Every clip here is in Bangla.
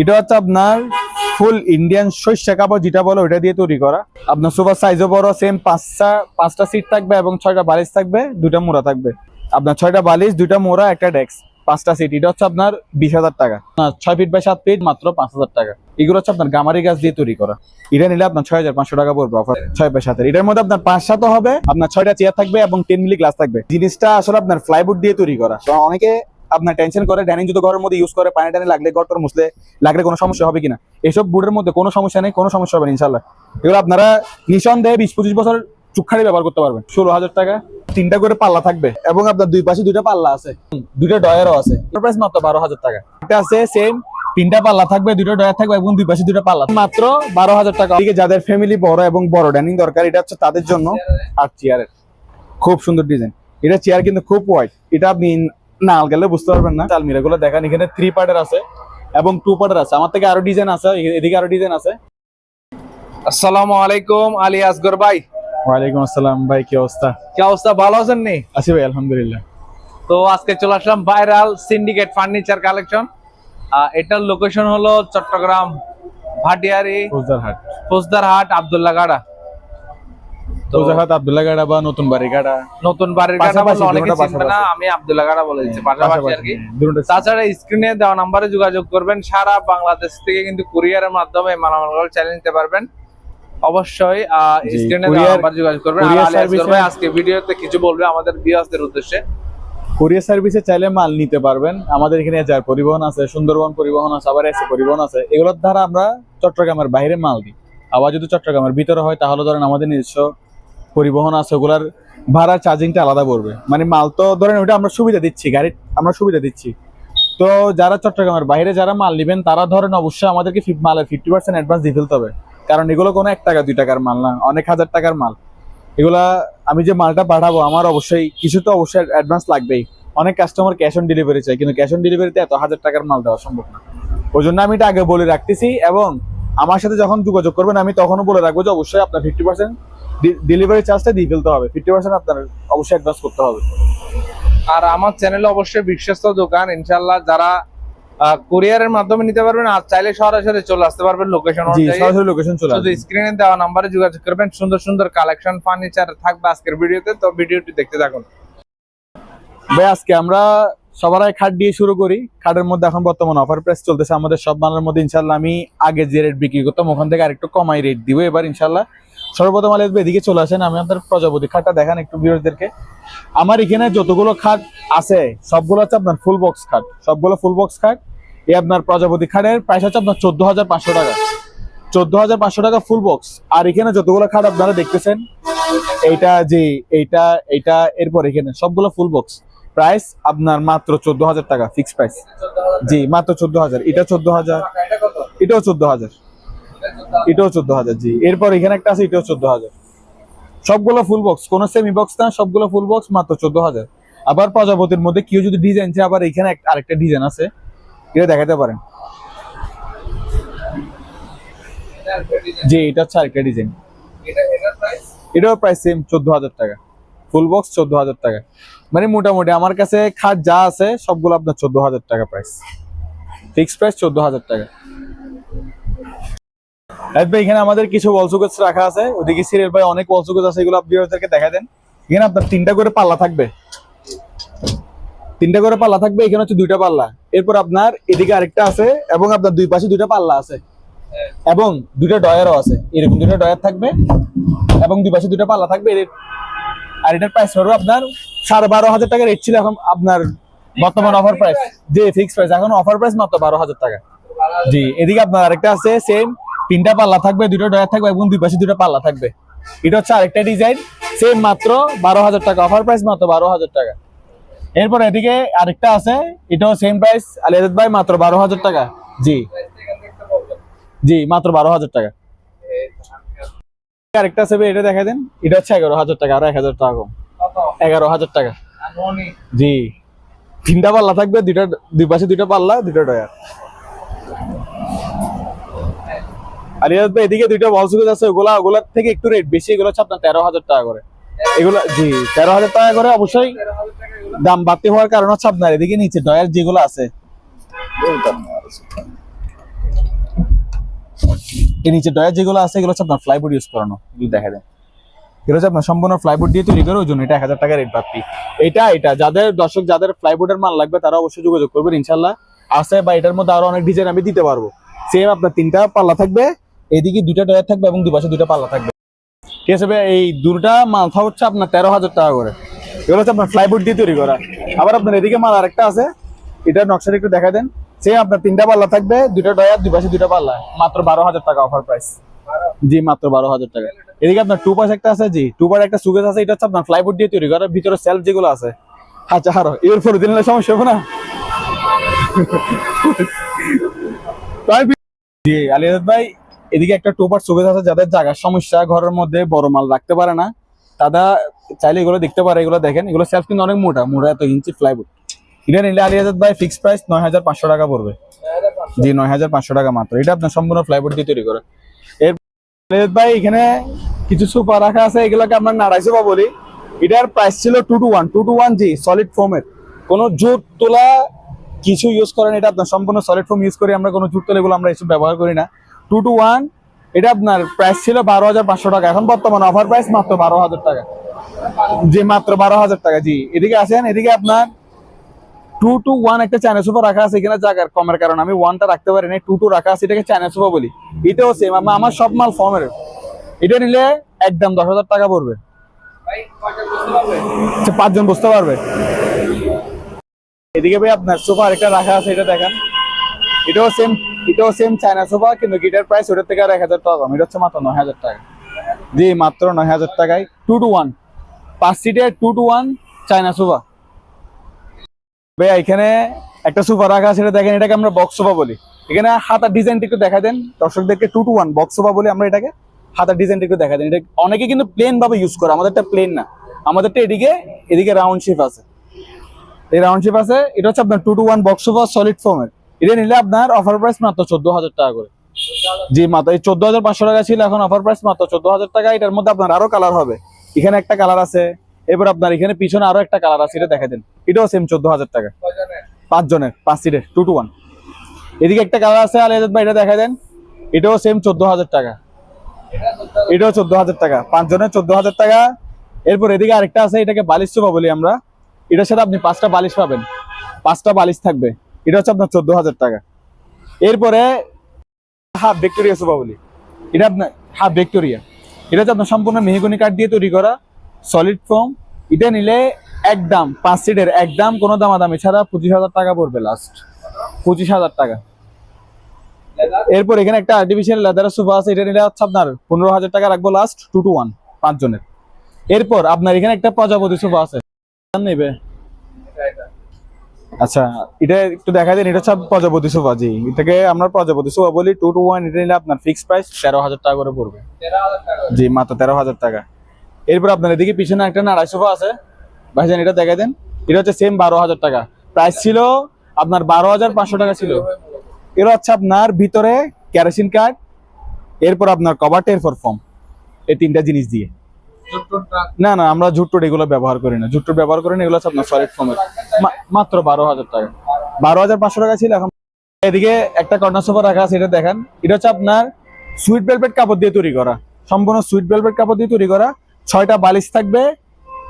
এটা হচ্ছে আপনার ফুল ইন্ডিয়ান শস্য কাপড় যেটা বলো ওটা দিয়ে তৈরি করা। আপনার সোফার সাইজও বড় সেম পাঁচটা পাঁচটা সিট থাকবে এবং ছয়টা বালিশ থাকবে দুটা মোড়া থাকবে। আপনার ছয়টা বালিশ দুটা মোড়া, একটা ডেস্ক পাঁচটা সিট এটা হচ্ছে আপনার বিশ হাজার টাকা। না ছয় ফিট বাই সাত ফিট মাত্র পাঁচ হাজার টাকা। এগুলো হচ্ছে আপনার গামারি গাছ দিয়ে তৈরি করা। এটা নিলে আপনার ছয় হাজার পাঁচশো টাকা পড়বে অফার ছয় বাই সাতের। এটার মধ্যে আপনার পাঁচ সাতও হবে, আপনার ছয়টা চেয়ার থাকবে এবং টেন মিলি গ্লাস থাকবে। জিনিসটা আসলে আপনার ফ্লাইবোর্ড দিয়ে তৈরি করা। অনেকে আপনার টেনশন করে ডাইনিং যদি ঘরের মধ্যে ইউজ করে পানি টানি লাগলে গটর মুসলে লাগলে কোনো সমস্যা হবে কিনা? এসব বুটের মধ্যে কোনো সমস্যা নেই কোনো সমস্যা হবে না ইনশাল্লাহ এগুলো আপনারা নিঃসন্দেহে বিশ পঁচিশ বছর চুক্ষারি ব্যবহার করতে পারবেন। ষোলো হাজার টাকা তিনটা করে পাল্লা থাকবে। এবং আপনার দুই পাশে দুইটা পাল্লা আছে। দুইটা ডয়ারও আছে। প্রাইস মাত্র বারো হাজার টাকা। এটা আছে সেম তিনটা পাল্লা থাকবে দুটো ডয়ার থাকবে এবং দুই পাশে দুটো পাল্লা মাত্র বারো হাজার টাকা। যাদের ফ্যামিলি বড় এবং বড় ডাইনিং দরকার এটা হচ্ছে তাদের জন্য আর চেয়ারের খুব সুন্দর ডিজাইন এটা চেয়ার কিন্তু খুব হোয়াইট এটা আপনি না গেলে বুঝতে পারবেন না। আলমিরা গুলো দেখেন এখানে থ্রি পার্টের আছে এবং টু পার্টের আছে। আমার থেকে আরও ডিজাইন আছে এদিকে আরও ডিজাইন আছে। আসসালামু আলাইকুম আলী আসগর ভাই। ওয়ালাইকুম আসসালাম ভাই কি অবস্থা? কি অবস্থা ভালো আছেন নি? আছি ভাই আলহামদুলিল্লাহ। তো আজকে চলে আসলাম ভাইরাল সিন্ডিকেট ফার্নিচার কালেকশন এটার লোকেশন হলো চট্টগ্রাম ভাটিয়ারি ফৌজদারহাট। ফৌজদারহাট আব্দুল্লাহ গাড়া। আব্দুল্লাহ গাড়া বা নতুন বাড়ি গাড়া নতুন বাড়ির গাড়া বলে অনেকে চিনবে না আমি আব্দুল্লাহ গাড়া বলে দিচ্ছি পাশাপাশি আর কি। তাছাড়া স্ক্রিনে দেওয়া নাম্বারে যোগাযোগ করবেন সারা বাংলাদেশ থেকে কিন্তু কুরিয়ারের মাধ্যমে মালামাল চালিয়ে নিতে পারবেন। অবশ্যই স্ক্রিনে দেওয়া নাম্বারে যোগাযোগ করবেন। আর আজকে ভিডিওতে কিছু বলবে আমাদের বিয়াসদের উদ্দেশ্যে। কুরিয়ার সার্ভিসে চাইলে মাল নিতে পারবেন। আমাদের এখানে যার পরিবহন আছে সুন্দরবন পরিবহন আছে আবার এসে পরিবহন আছে এগুলোর দ্বারা আমরা চট্টগ্রামের বাইরে মাল দিই। আবার যদি চট্টগ্রামের ভিতরে হয় তাহলে ধরেন আমাদের নিজস্ব পরিবহন আছে, ওগুলার ভাড়া চার্জিংটা আলাদা পড়বে। মানে মাল তো ধরেন ওটা আমরা সুবিধা দিচ্ছি গাড়ির আমরা সুবিধা দিচ্ছি। তো যারা চট্টগ্রামের বাইরে যারা মাল নেবেন, তারা ধরেন অবশ্যই আমাদেরকে মালের ফিফটি পার্সেন্ট অ্যাডভান্স দিয়ে ফেলতে হবে। কারণ এগুলো কোনো এক টাকা, দুই টাকার মাল না, অনেক হাজার টাকার মাল। এগুলা আমি যে মালটা পাঠাবো, আমার অবশ্যই, কিছু তো অবশ্যই অ্যাডভান্স লাগবেই। অনেক কাস্টমার ক্যাশ অন ডেলিভারি চাই কিন্তু ক্যাশ অন ডেলিভারিতে এত হাজার টাকার মাল দেওয়া সম্ভব না। ওই জন্য আমি এটা আগে বলে রাখতেছি, এবং আমার সাথে যখন যোগাযোগ করবেন, আমি তখনও বলে রাখব যে অবশ্যই আপনার ফিফটি পার্সেন্ট ডেলিভারি চার্জটা দিয়ে ফেলতে হবে। ফিফটি পার্সেন্ট আপনার অবশ্যই অ্যাডভান্স করতে হবে। আর আমার চ্যানেলে অবশ্যই বিশ্বস্ত দোকান। ইনশাল্লাহ যারা কুরিয়ারের মাধ্যমে নিতে পারবেন আর চাইলে সরাসরি চলে আসতে পারবেন লোকেশন সরাসরি লোকেশন চলে শুধু স্ক্রিনে দেওয়া নাম্বারে যোগাযোগ করবেন। সুন্দর সুন্দর কালেকশন ফার্নিচার থাকবে আজকের ভিডিওতে। তো ভিডিওটি দেখতে থাকুন। ভাই আজকে আমরা সবার আগে খাট দিয়ে শুরু করি। খাটের মধ্যে এখন বর্তমান অফার প্রাইস চলতেছে আমাদের সব মালের মধ্যে। ইনশাল্লাহ আমি আগে যে রেট বিক্রি করতাম ওখান থেকে আরেকটু কমাই রেট দিব। এবার ইনশাল্লাহ সর্বপ্রথম আলে এদিকে চলে আসেন, আমি আপনার প্রজাপতি খাটটা দেখান একটু ভিউয়ারদেরকে আমার এখানে যতগুলো খাট আছে, সবগুলো হচ্ছে আপনার ফুল বক্স খাট। সবগুলো ফুল বক্স খাট এই আপনার প্রজাপতি খাটের প্রাইস হচ্ছে আপনার চোদ্দ হাজার পাঁচশো টাকা। চোদ্দ হাজার পাঁচশো টাকা ফুল বক্স আর এখানে যতগুলো খাট আপনারা দেখতেছেন, এইটা যে এইটা এইটা, এরপর এখানে সবগুলো ফুল বক্স প্রাইস আপনার মাত্র চোদ্দ হাজার টাকা ফিক্স প্রাইস জি, মাত্র চোদ্দ হাজার এটা চোদ্দ হাজার এটাও চোদ্দ হাজার এটাও চোদ্দ হাজার, জি। এরপর এখানে একটা আছে, এটাও চোদ্দ হাজার। সবগুলো ফুল বক্স কোন সেমি বক্স না, সবগুলো ফুল বক্স মাত্র চোদ্দ হাজার। আবার প্রজাপতির মধ্যে কেউ যদি ডিজাইন চায়, আবার এখানে আরেকটা ডিজাইন আছে। এটা দেখাতে পারেন। জি, এটা হচ্ছে আরেকটা ডিজাইন এটাও প্রাইস সেম চোদ্দ হাজার টাকা। ফুল বক্স চোদ্দ হাজার টাকা। মানে মোটামুটি আমার কাছে খাট যা আছে, সবগুলো আপনার চোদ্দ হাজার টাকা প্রাইস ফিক্স প্রাইস চোদ্দ হাজার টাকা। ভাই, এখানে আমাদের কিছু ওয়ালসুকেজ রাখা আছে। ওদিকে সিরিয়াল ভাই অনেক ওয়ালসুকেজ আছে, এগুলো ওদেরকে দেখা দেন। এখানে আপনার তিনটা করে পাল্লা থাকবে। তিনটা করে পাল্লা থাকবে, এখানে হচ্ছে দুইটা পাল্লা। এরপর আপনার এদিকে আরেকটা আছে এবং আপনার দুই পাশে দুইটা পাল্লা আছে। এবং দুইটা ডয়ারও আছে। এরকম দুইটা ডয়ার থাকবে এবং দুই পাশে দুইটা পাল্লা থাকবে। আর এটার প্রাইস পড়বে আপনার সাড়ে বারো হাজার টাকা রেট ছিল এখন আপনার বর্তমান অফার প্রাইস যে ফিক্স প্রাইস এখন অফার প্রাইস মাত্র বারো হাজার টাকা। জি, এদিকে আপনার আরেকটা আছে সেম তিনটা পাল্লা থাকবে দুটো ডয়ার থাকবে এবং দুই পাশে দুটো পাল্লা থাকবে। এটা হচ্ছে আরেকটা ডিজাইন সেম মাত্র বারো হাজার টাকা অফার প্রাইস মাত্র বারো হাজার টাকা। এরপর এদিকে আরেকটা আছে, এটাও সেম প্রাইস আলিয়াদ ভাই, মাত্র বারো হাজার টাকা। জি। জি, মাত্র বারো হাজার টাকা। আরেকটা আছে এটা দেখা দেন, এটা হচ্ছে এগারো হাজার টাকা, আর এক হাজার টাকা কম। এগারো হাজার টাকা। জি। তিনটা পাল্লা থাকবে, দুইটা, দুই পাশে দুইটা পাল্লা, দুইটা ডয়ার ভাই এদিকে দুইটা বল সুকেজ আছে, ওগুলা, ওগুলার থেকে একটু রেট বেশি, এগুলো হচ্ছে আপনার তেরো হাজার টাকা করে। এগুলো, জি, তেরো হাজার টাকা করে অবশ্যই দাম বাড়তি হওয়ার কারণ হচ্ছে আপনার এদিকে নিচে ডয়ার যেগুলো আছে। যেগুলো আছে, এগুলো ইউজ করানো এগুলো হচ্ছে আপনার সম্পূর্ণ দিয়ে ওই জন্য এটা হাজার টাকা রেট বাড়তি। এটা এটা, যাদের দর্শক, যাদের মাল লাগবে, তারা অবশ্যই যোগাযোগ ইনশাল্লাহ আছে বা এটার মধ্যে আরও অনেক ডিজাইন আমি দিতে পারব। সেম আপনার তিনটা পাল্লা থাকবে এদিকে দুইটা ডয়ার থাকবে এবং দুই পাশে দুইটা পাল্লা থাকবে। ঠিক আছে ভাই, এই দুটা মালটা হচ্ছে আপনার তেরো হাজার টাকা করে। এগুলো হচ্ছে আপনার ফ্লাইবোর্ড দিয়ে তৈরি করা। আবার আপনার এদিকে মাল আরেকটা আছে এটা নকশাটা একটু দেখা দেন। সে আপনার তিনটা পাল্লা থাকবে দুটো ডয়ার দুই পাশে দুটো পাল্লা মাত্র বারো হাজার টাকা অফার প্রাইস জি মাত্র বারো হাজার টাকা। এদিকে আপনার টু পাশ একটা আছে জি টু পার একটা সুগেজ আছে এটা হচ্ছে আপনার ফ্লাইবোর্ড দিয়ে তৈরি করা ভিতরে সেলফ যেগুলো আছে। আচ্ছা আরও এর ফোর দিলে সমস্যা হবে না? জি আলিয়াদ ভাই এদিকে একটা টু পার সুগেজ আছে যাদের জায়গার সমস্যা, ঘরের মধ্যে বড় মাল রাখতে পারে না। তারা চাইলে এগুলো দেখতে পারে, এগুলো দেখেন। এগুলো সেলফ কিন্তু অনেক মোটা মোটা এত ইঞ্চি ফ্লাইবোর্ড এটা নিলে আলিয়াদ ভাই ফিক্স প্রাইস নয় হাজার পাঁচশো টাকা পড়বে। জি, নয় হাজার পাঁচশো টাকা মাত্র। এটা আপনার সম্পূর্ণ ফ্লাইবোর্ড দিয়ে তৈরি করে। এর ভাই, এখানে কিছু সোফা রাখা আছে, এগুলোকে আমরা নাড়াই সোফা বলি। এটার প্রাইস ছিল two two one two two one জি সলিড ফোমের কোনো জুট তোলা কিছু ইউজ করেন, এটা আপনার সম্পূর্ণ সলিড ফোম ইউজ করি, আমরা কোনো জুট তোলা এগুলো আমরা এসব ব্যবহার করি না। টু টু ওয়ান এটা আপনার প্রাইস ছিল বারো হাজার পাঁচশো টাকা। এখন বর্তমানে অফার প্রাইস মাত্র বারো হাজার টাকা। যে মাত্র বারো হাজার টাকা জি। এদিকে আসেন এদিকে আপনার টু টু ওয়ান একটা চ্যানেল সোফা রাখা আছে এখানে জায়গার কমের কারণে। আমি ওয়ানটা রাখতে পারি না টু টু রাখা আছে এটাকে চায়না সোফা বলি। এটাও সেম আমার সব মাল ফর্মের এটা নিলে একদম দশ হাজার টাকা পড়বে। আচ্ছা, পাঁচজন বুঝতে পারবে। এদিকে ভাই আপনার সোফা আরেকটা রাখা আছে এটা দেখেন। এটাও সেম এটাও সেম চায়না সোফা কিন্তু গিটার প্রাইস ওটার থেকে আর এক হাজার টাকা কম। এটা হচ্ছে মাত্র নয় হাজার টাকা। জি, মাত্র নয় হাজার টাকায়। টু টু ওয়ান পাঁচ সিটের two two one China sofa ভাই এখানে একটা সোফা রাখা এটা দেখেন, এটাকে আমরা বক্স সোফা বলি। এখানে হাতার ডিজাইনটা একটু দেখা দেন। দর্শকদেরকে two two one box sofa বলি আমরা এটাকে। হাতার ডিজাইনটা একটু দেখা দেন। এটা অনেকে কিন্তু প্লেন ভাবে ইউজ করে, আমাদেরটা প্লেন না। আমাদেরটা এদিকে এদিকে রাউন্ড শেপ আছে। এই রাউন্ড শেপ আছে। এটা হচ্ছে আপনার two two one box sofa solid ফর্মের এটা নিলে আপনার অফার প্রাইস মাত্র চোদ্দ হাজার টাকা করে। জি, মাত্র এই চোদ্দ হাজার পাঁচশো টাকা ছিল, এখন অফার প্রাইস মাত্র চোদ্দ হাজার টাকা, এটার মধ্যে আপনার আরও কালার হবে। এখানে একটা কালার আছে এবার আপনার এখানে পিছনে আরও একটা কালার আছে, এটা দেখা দেন। এটাও সেম চোদ্দ হাজার টাকা। পাঁচ জনের পাঁচ সিটের টু টু ওয়ান এদিকে একটা কালার আছে আলিয়াদ ভাই, এটা দেখা দেন। এটাও সেম চোদ্দ হাজার টাকা। এটাও চোদ্দ হাজার টাকা পাঁচ জনের চোদ্দ হাজার টাকা। এরপর এদিকে আরেকটা আছে, এটাকে বালিশ সোফা বলি আমরা। এটার সাথে আপনি পাঁচটা বালিশ পাবেন। পাঁচটা বালিশ থাকবে। এটা হচ্ছে আপনার চোদ্দ হাজার টাকা। এরপরে, হাফ ভিক্টোরিয়া সোফা বলি এটা আপনার হাফ ভিক্টোরিয়া। এটা হচ্ছে আপনার সম্পূর্ণ মেহগনি কাঠ দিয়ে তৈরি করা সলিড ফোম এটা নিলে একদম পাঁচ সিটের একদম কোনো দামাদামি ছাড়া পঁচিশ হাজার টাকা পড়বে লাস্ট পঁচিশ হাজার টাকা। এরপর এখানে একটা আর্টিফিশিয়াল লেদারের সোফা আছে, এটা নিলে হচ্ছে আপনার পনেরো হাজার টাকা রাখব লাস্ট টু টু ওয়ান পাঁচজনের। এরপর আপনার এখানে একটা প্রজাপতি সোফা আছে। নেবে। আচ্ছা এটা একটু দেখা দেন এটা হচ্ছে প্রজাপতি সোফা জি। এটাকে আমরা প্রজাপতি সোফা বলি টু টু ওয়ান এটা নিলে আপনার ফিক্স প্রাইস তেরো হাজার টাকা করে পড়বে। জি মাত্র তেরো হাজার টাকা। এরপর আপনার এদিকে পিছনে একটা নাড়াই সোফা আছে। ভাইজান এটা দেখা দেন। এটা হচ্ছে সেম বারো হাজার টাকা। প্রাইস ছিল আপনার বারো হাজার পাঁচশো টাকা ছিল। এর হচ্ছে আপনার ভিতরে কেরোসিন কার্ড এরপর আপনার কভার এরপর ফর্ম এই তিনটা জিনিস দিয়ে। না না, আমরা জুট্টোর এগুলো ব্যবহার করি না। জুট্টোর ব্যবহার করি না, এগুলো হচ্ছে আপনার সলিড ফর্মের মাত্র বারো হাজার টাকা। বারো হাজার পাঁচশো টাকা ছিল, এখন এদিকে একটা কর্নার সোফা রাখা আছে, এটা দেখেন। এটা হচ্ছে আপনার সুইট ভেলভেট কাপড় দিয়ে তৈরি করা। সম্পূর্ণ সুইট ভেলভেট কাপড় দিয়ে তৈরি করা। ছয়টা বালিশ থাকবে।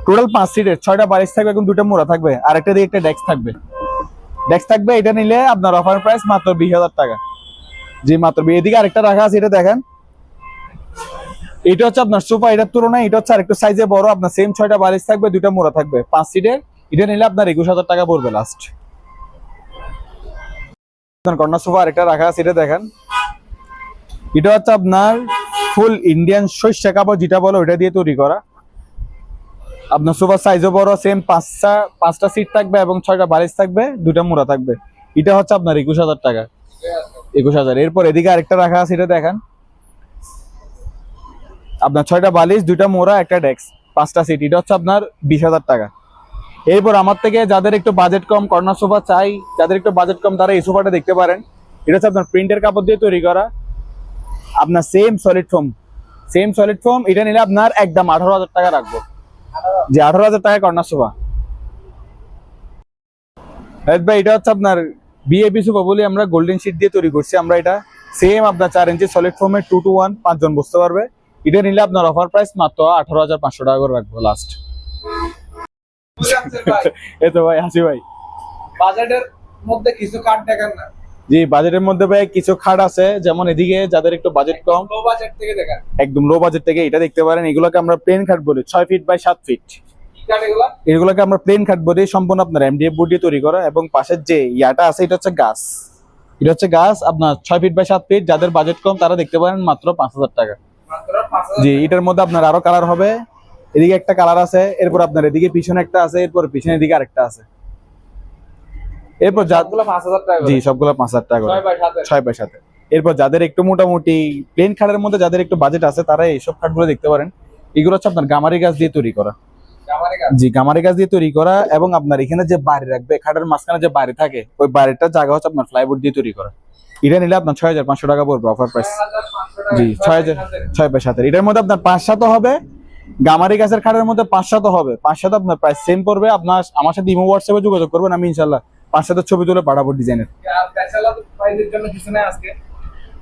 টোটাল পাঁচ সিটের ছয়টা বালিশ থাকবে, এখন দুটো মোড়া থাকবে। আর একটা দিয়ে একটা ডেস্ক থাকবে। ডেস্ক থাকবে, এটা নিলে আপনার অফার প্রাইস মাত্র বিশ হাজার টাকা। জি, মাত্র এদিকে আরেকটা রাখা আছে, এটা দেখেন। এটা হচ্ছে আপনার সোফা এটার তুলনায় এটা হচ্ছে আরেকটু সাইজে বড়, আপনার সেম ছয়টা বালিশ থাকবে, দুইটা মোড়া থাকবে, পাঁচ সিটের এটা নিলে আপনার একুশ হাজার টাকা পড়বে লাস্ট কর্নার সোফা আরেকটা রাখা আছে, এটা দেখেন। এটা হচ্ছে আপনার ফুল ইন্ডিয়ান শস্য কাপড়, যেটা বলো ওটা দিয়ে তৈরি করা। আপনার সোফার সাইজও বড় সেম পাঁচটা পাঁচটা সিট থাকবে এবং ছয়টা বালিশ থাকবে দুটা মোড়া থাকবে। এটা হচ্ছে আপনার একুশ হাজার টাকা। একুশ হাজার। এরপর এদিকে আরেকটা রাখা আছে, এটা দেখেন। আপনার ছয়টা বালিশ, দুইটা মোড়া, একটা ডেস্ক। পাঁচটা সিট এটা হচ্ছে আপনার বিশ হাজার টাকা। এরপর আমার থেকে যাদের একটু বাজেট কম, কর্নার সোফা চাই, যাদের একটু বাজেট কম, তারা এই সোফাটা দেখতে পারেন। এটা হচ্ছে আপনার প্রিন্টের কাপড় দিয়ে তৈরি করা। আপনার same solid foam same solid foam এটা নিলে আপনার একদম আঠারো হাজার টাকা রাখব। যে আঠারো হাজার টাকা কর্নার সোফা। ভাই, এটা হচ্ছে আপনার বিএপি সোফা বলি আমরা গোল্ডেন শিট দিয়ে তৈরি করছি আমরা এটা। সেম আপনার চার ইঞ্চি সলিড ফোমের টু টু ওয়ান পাঁচজন বসতে পারবে। এটা নিলে আপনার অফার প্রাইস মাত্র আঠারো হাজার পাঁচশো টাকা করে রাখব লাস্ট এই তো ভাই হাসি ভাই। বাজেটের মধ্যে কিছু কার্ড দেখেন না। জি বাজেটের মধ্যে ভাই কিছু খাট আছে যেমন এদিকে যাদের একটু বাজেট কম। লো বাজেট থেকে দেখেন। একদম লো বাজেট থেকে এটা দেখতে পারেন এগুলোকে আমরা প্লেন খাট বলি ছয় ফিট বাই সাত ফিট এগুলোকে আমরা প্লেন খাট বলি সম্পূর্ণ আপনার এমডিএফ বোর্ড দিয়ে তৈরি করা এবং পাশের যে ইয়াটা আছে এটা হচ্ছে গাছ এটা হচ্ছে গাছ আপনার ছয় ফিট বাই সাত ফিট যাদের বাজেট কম তারা দেখতে পারেন মাত্র পাঁচ হাজার টাকা। জি এটার মধ্যে আপনার আরও কালার হবে। এদিকে একটা কালার আছে এরপর আপনার এদিকে পিছনে একটা আছে এরপর পিছনে দিকে আরেকটা আছে। এরপর জি সবগুলো পাঁচ হাজার টাকা ছয় বাই সাথে এরপর যাদের একটু মোটামুটি প্লেন খাটের মধ্যে যাদের একটু বাজেট আছে তারা এইসব খাটগুলো দেখতে পারেন। এগুলো হচ্ছে আপনার গামারি গাছ দিয়ে তৈরি করা। জি গামারি গাছ দিয়ে তৈরি করা এবং আপনার এখানে যে বাড়ি রাখবে খাটের মাঝখানে যে বাড়ি থাকে ওই বাড়িটার জায়গা হচ্ছে আপনার ফ্লাইবোর্ড দিয়ে তৈরি করা। এটা নিলে আপনার ছয় হাজার পাঁচশো টাকা পড়বে অফার প্রাইস জি, ছয় হাজার, ছয় বাই সাতের। এটার মধ্যে আপনার পাঁচ সাতও হবে। গামারি গাছের খাটের মধ্যে পাঁচ সাতও হবে। পাঁচ সাত আপনার প্রাইস সেম পড়বে। আপনার, আমার সাথে ইমো হোয়াটসঅ্যাপে যোগাযোগ করবেন, আমি ইনশাল্লাহ পাঁচ সাতের ছবি তুলে পাঠাবো ডিজাইনের।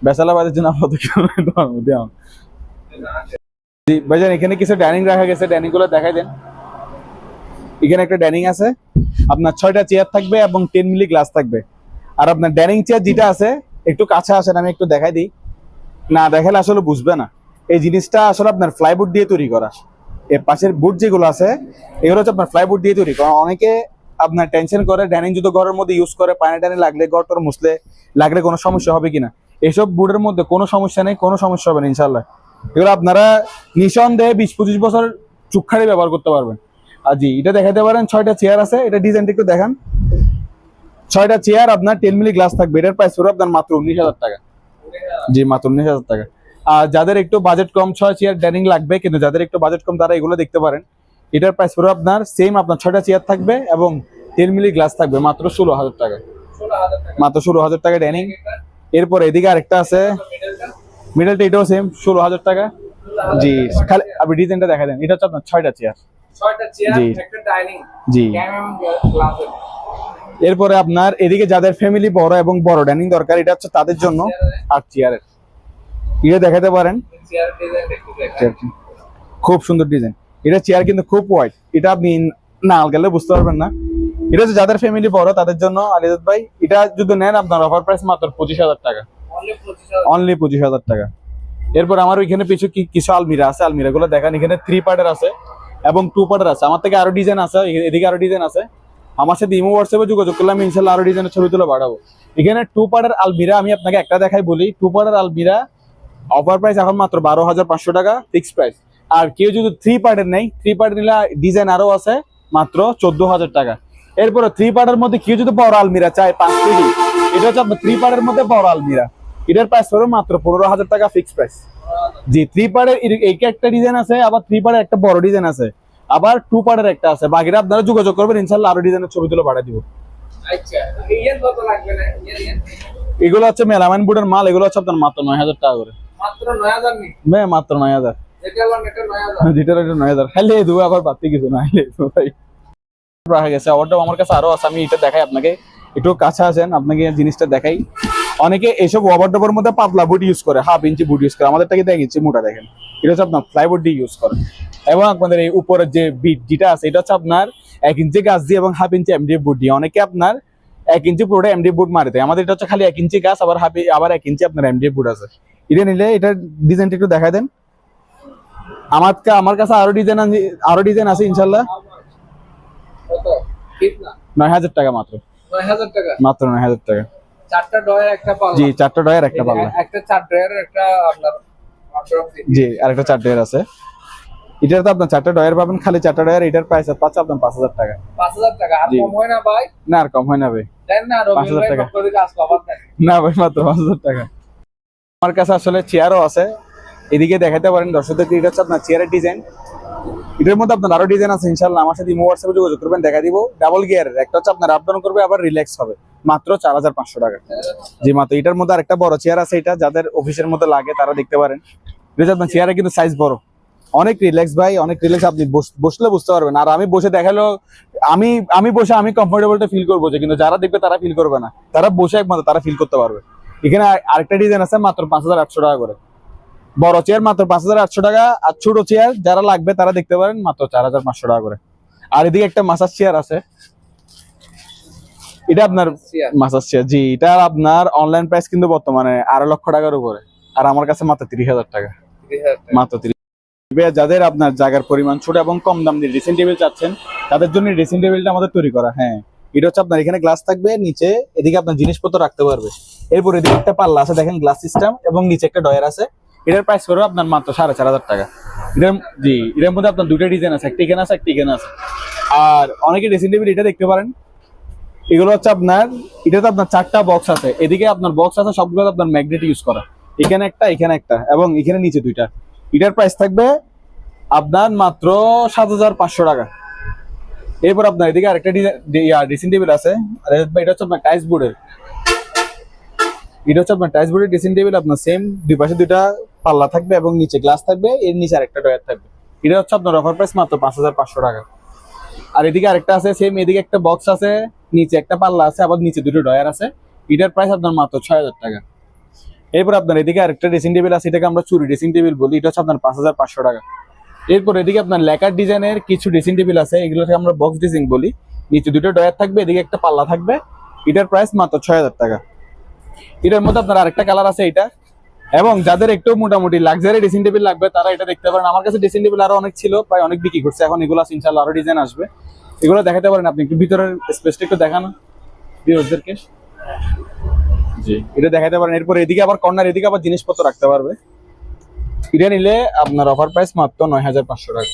বেসালাবাদের জন্য। জি, ভাইজান, এখানে কিছু ডাইনিং রাখা গেছে ডাইনিংগুলো দেখাই দেন। এখানে একটা ডাইনিং আছে। আপনার ছয়টা চেয়ার থাকবে এবং টেন মিলি গ্লাস থাকবে। আর আপনার ডাইনিং চেয়ার যেটা আছে, একটু কাছে আসেন, আমি একটু দেখাই দিই। না দেখালে আসলে বুঝবে না। এই জিনিসটা আসলে আপনার ফ্লাইবোর্ড দিয়ে তৈরি করা। এর পাশের বুট যেগুলো আছে, এগুলো হচ্ছে আপনার ফ্লাইবোর্ড দিয়ে তৈরি করা। অনেকে আপনার টেনশন করে ডাইনিং যদি ঘরের মধ্যে ইউজ করে পানি টানি লাগলে ঘরটর মুছলে লাগলে কোনো সমস্যা হবে কিনা? এসব বুটের মধ্যে কোনো সমস্যা নেই, কোনো সমস্যা হবে না ইনশাল্লাহ এগুলো আপনারা নিঃসন্দেহে বিশ পঁচিশ বছর চুক্ষারি ব্যবহার করতে পারবেন। আর জি, এটা দেখাতে পারেন, ছয়টা চেয়ার আছে। এটা ডিজাইনটা একটু দেখান। ছয়টা চেয়ার আপনার টেন মিলি গ্লাস থাকবে। এটার প্রাইস পড়বে আপনার মাত্র উনিশ হাজার টাকা। জি মাত্র উনিশ হাজার টাকা। আর যাদের একটু বাজেট কম ছয় চেয়ার ডাইনিং লাগবে কিন্তু যাদের একটু বাজেট কম তারা এগুলো দেখতে পারেন। এটার প্রাইস পড়বে আপনার সেম আপনার ছয়টা চেয়ার থাকবে এবং টেন মিলি গ্লাস থাকবে মাত্র ষোলো হাজার টাকা। মাত্র ষোলো হাজার টাকা ডাইনিং এরপর এদিকে আরেকটা আছে। মিডলটা এটাও সেম ষোলো হাজার টাকা। জি খালি আপনি ডিজাইনটা দেখা দেন। এটা হচ্ছে আপনার ছয়টা চেয়ার জি। জি। এরপরে আপনার এদিকে যাদের ফ্যামিলি বড় এবং বড় ডাইনিং দরকার এটা হচ্ছে তাদের জন্য আর চেয়ারের এটা দেখাতে পারেন। খুব সুন্দর ডিজাইন এটা চেয়ার কিন্তু খুব ওয়াইড এটা আপনি না গেলে বুঝতে পারবেন না। এটা হচ্ছে যাদের ফ্যামিলি বড় তাদের জন্য আলিদাত ভাই এটা যদি নেন আপনার অফার প্রাইস মাত্র পঁচিশ হাজার টাকা। অনলি পঁচিশ হাজার। টাকা। এরপর আমার ওইখানে পিছু কি কিছু আলমিরা আছে আলমিরা গুলো দেখেন এখানে থ্রি পার্টের আছে এবং টু পার্টের আছে। আমার থেকে আরও ডিজাইন আছে এদিকে আরও ডিজাইন আছে। আমার সাথে ইমো হোয়াটসঅ্যাপে যোগাযোগ করলে আমি ইনশাল্লাহ আরও ডিজাইনের ছবি তুলে বাড়াবো। এখানে টু পার্টের আলমিরা, আমি আপনাকে একটা দেখাই বলি। টু পার্টের আলমিরা অফার প্রাইস এখন মাত্র বারো হাজার পাঁচশো টাকা ফিক্স প্রাইস আর কেউ যদি থ্রি পার্টের নেই থ্রি পার্ট নিলে ডিজাইন আরও আছে মাত্র চোদ্দ হাজার টাকা। এরপরে থ্রি পার্টের মধ্যে কেউ যদি বড় আলমিরা চায়, পাঁচ কেজি, এটা হচ্ছে আপনার থ্রি পার্টের মধ্যে বড় আলমিরা। এটার প্রাইস পড়বে মাত্র পনেরো হাজার টাকা ফিক্স প্রাইস জি থ্রি পার্টের এইটা একটা ডিজাইন আছে, আবার থ্রি পার্টের একটা বড় ডিজাইন আছে। আবার টু পার্টের একটা আছে। বাকিরা আপনারা যোগাযোগ করবেন ইনশাল্লাহ আরও ডিজাইনের ছবি তুলে পাঠিয়ে দিব। আচ্ছা এগুলো হচ্ছে মেলামাইন বোর্ডের মাল এগুলো হচ্ছে আপনার মাত্র নয় হাজার টাকা করে। মাত্র নয় হাজার নি? মে মাত্র নয় হাজার। খাইলে দেবো আবার বাড়তি কিছু না ভাই। রাখা গেছে। অর্ডার আমার কাছে আরও আছে আমি এটা দেখাই আপনাকে। একটু কাছে আছেন আপনাকে জিনিসটা দেখাই। অনেকে এসব ওভারডোবের মধ্যে পাতলা বুট ইউজ করে হাফ ইঞ্চি বুট ইউজ করে। আমাদের থেকে দেখ ইঞ্চি মোটা দেখেন। এটা হচ্ছে আপনার প্লাইবোর্ড দিয়ে ইউজ করে। এবং আপনাদের এই উপরের যে বিট যেটা আছে এটা হচ্ছে আপনার এক ইঞ্চি গাছ দিয়ে এবং হাফ ইঞ্চি এমডি বুট দিয়ে। অনেকে আপনার এক ইঞ্চি পুরোটা এমডি বুট মারে দেয়। আমাদের এটা হচ্ছে খালি এক ইঞ্চি গাছ আবার হাফ আবার এক ইঞ্চি আপনার এমডি বুট আছে। এটা নিলে এটা ডিজাইনটা একটু দেখাই দেন। আমার কা- আমার কাছে আরও ডিজাইন আরও ডিজাইন আছে ইনশাল্লাহ নয় হাজার টাকা মাত্র। নয় হাজার টাকা? মাত্র নয় হাজার টাকা। চারটা ডয়ের একটা পাল্লা। জি চারটা ডয়ের একটা পাল্লা। একটা চার ডয়ের একটা আপনার আপনার জি আরেকটা চার ডয়ের আছে। এটার তো আপনার চারটা ডয়ের পাবেন খালি চারটা ডয়ের এটার প্রাইস পাচ্ছে আপনার পাঁচ হাজার টাকা। পাঁচ হাজার টাকা। আর কম হয় না ভাই? না আর কম হয় না ভাই। পাঁচ হাজার টাকা। না ভাই মাত্র পাঁচ হাজার টাকা। আমার কাছে আসলে চেয়ারও আছে। এদিকে দেখাতে পারেন দর্শকদের এটা হচ্ছে আপনার চেয়ারের ডিজাইন এটার মধ্যে আপনার আরও ডিজাইন আছে ইনশাল্লাহ আমার সাথে ইমো হোয়াটসঅ্যাপে যোগাযোগ করবেন দেখা দিব। ডাবল গিয়ারের একটা হচ্ছে আপনার আপ ডাউন করবে, আবার রিল্যাক্স হবে। মাত্র চার হাজার পাঁচশো টাকা। জি, মাত্র এটার মধ্যে আরেকটা বড় চেয়ার আছে এটা, যাদের অফিসের মধ্যে লাগে তারা দেখতে পারেন। আপনার চেয়ারে কিন্তু সাইজ বড়। অনেক রিল্যাক্স ভাই, অনেক রিল্যাক্স আপনি বসলে বুঝতে পারবেন। আর আমি বসে দেখাল আমি আমি বসে আমি কমফোর্টেবলটা ফিল করব যে, কিন্তু যারা দেখবে তারা ফিল করবে না। তারা বসে একমাত্র তারা ফিল করতে পারবে। এখানে আরেকটা ডিজাইন আছে, মাত্র পাঁচ হাজার আটশো টাকা করে। বড় চেয়ার মাত্র পাঁচ হাজার আটশো টাকা। আর ছোট চেয়ার যারা লাগবে তারা দেখতে পারেন মাত্র চার হাজার পাঁচশো টাকা করে। আর এদিকে একটা মাসাজ চেয়ার আছে। এটা আপনার মাসাজ চেয়ার জি এটা আপনার অনলাইন প্রাইস কিন্তু বর্তমানে আড়াই লক্ষ টাকার উপরে। আর আমার কাছে মাত্র তিরিশ হাজার টাকা। মাত্র তিরিশ যাদের আপনার জায়গার পরিমাণ ছোট এবং কম দাম দিয়ে ড্রেসিং টেবিল চাচ্ছেন তাদের জন্য ড্রেসিং টেবিলটা আমাদের তৈরি করা হ্যাঁ। এটা হচ্ছে আপনার এখানে গ্লাস থাকবে নিচে এদিকে আপনার জিনিসপত্র রাখতে পারবে। এরপর এদিকে একটা পাল্লা আছে দেখেন গ্লাস সিস্টেম এবং নিচে একটা ডয়ার আছে। এটার প্রাইস পড়বে আপনার মাত্র সাড়ে চার হাজার টাকা। এটার জি, এটার মধ্যে আপনার দুটো ডিজাইন আছে, একটা এখানে আছে, একটা এখানে আছে। আর অনেকে ড্রেসিং টেবিল এটা দেখতে পারেন। এগুলো হচ্ছে আপনার এটাতে আপনার চারটা বক্স আছে। এদিকে আপনার বক্স আছে, সবগুলো আপনার ম্যাগনেট ইউজ করা। এখানে একটা এখানে একটা, এবং এখানে নিচে দুইটা। এটার প্রাইস থাকবে আপনার মাত্র সাত হাজার পাঁচশো টাকা। এরপর আপনার এদিকে আরেকটা ডিজাইন ড্রেসিং টেবিল আছে। আর, এটা হচ্ছে আপনার টাইস বোর্ডের এটা হচ্ছে আপনার টাইস বোর্ডের ড্রেসিং টেবিল আপনার সেম দুই পাশে দুইটা পাল্লা থাকবে এবং নিচে গ্লাস থাকবে, এর নিচে আরেকটা ডয়ার থাকবে। এটা হচ্ছে আপনার অফার প্রাইস মাত্র পাঁচ হাজার পাঁচশো টাকা। আর এদিকে আরেকটা আছে সেম এদিকে একটা বক্স আছে, নিচে একটা পাল্লা আছে, আবার নিচে দুটো ডয়ার আছে। এটার প্রাইস আপনার মাত্র ছয় হাজার টাকা। এরপর আপনার এদিকে আরেকটা ড্রেসিং টেবিল আছে, এটাকে আমরা চুরি ড্রেসিং টেবিল বলি, এটা হচ্ছে আপনার পাঁচ হাজার পাঁচশো টাকা। এরপর এদিকে আপনার লেকার ডিজাইনের কিছু ড্রেসিং টেবিল আছে, এগুলোকে আমরা বক্স ড্রেসিং বলি। নিচে দুটো ডয়ার থাকবে, এদিকে একটা পাল্লা থাকবে। এটার প্রাইস মাত্র ছয় হাজার টাকা। এটার মধ্যে আপনার আরেকটা কালার আছে, এটা। এবং যাদের একটু মোটামুটি লাক্সারি ড্রেসিং টেবিল লাগবে, তারা এটা দেখতে পারেন। আমার কাছে ড্রেসিং টেবিল আরও অনেক ছিল, প্রায় অনেক বিক্রি করছে। এখন এগুলো ইনশাল্লাহ আরও ডিজাইন আসবে। এগুলো দেখাতে পারেন আপনি। একটু ভিতরের স্পেসটা একটু দেখানো জি, এটা দেখাতে পারেন। এরপর এদিকে আবার কর্নার এদিকে আবার জিনিসপত্র রাখতে পারবে। এটা নিলে আপনার অফার প্রাইস মাত্র নয় হাজার পাঁচশো টাকা।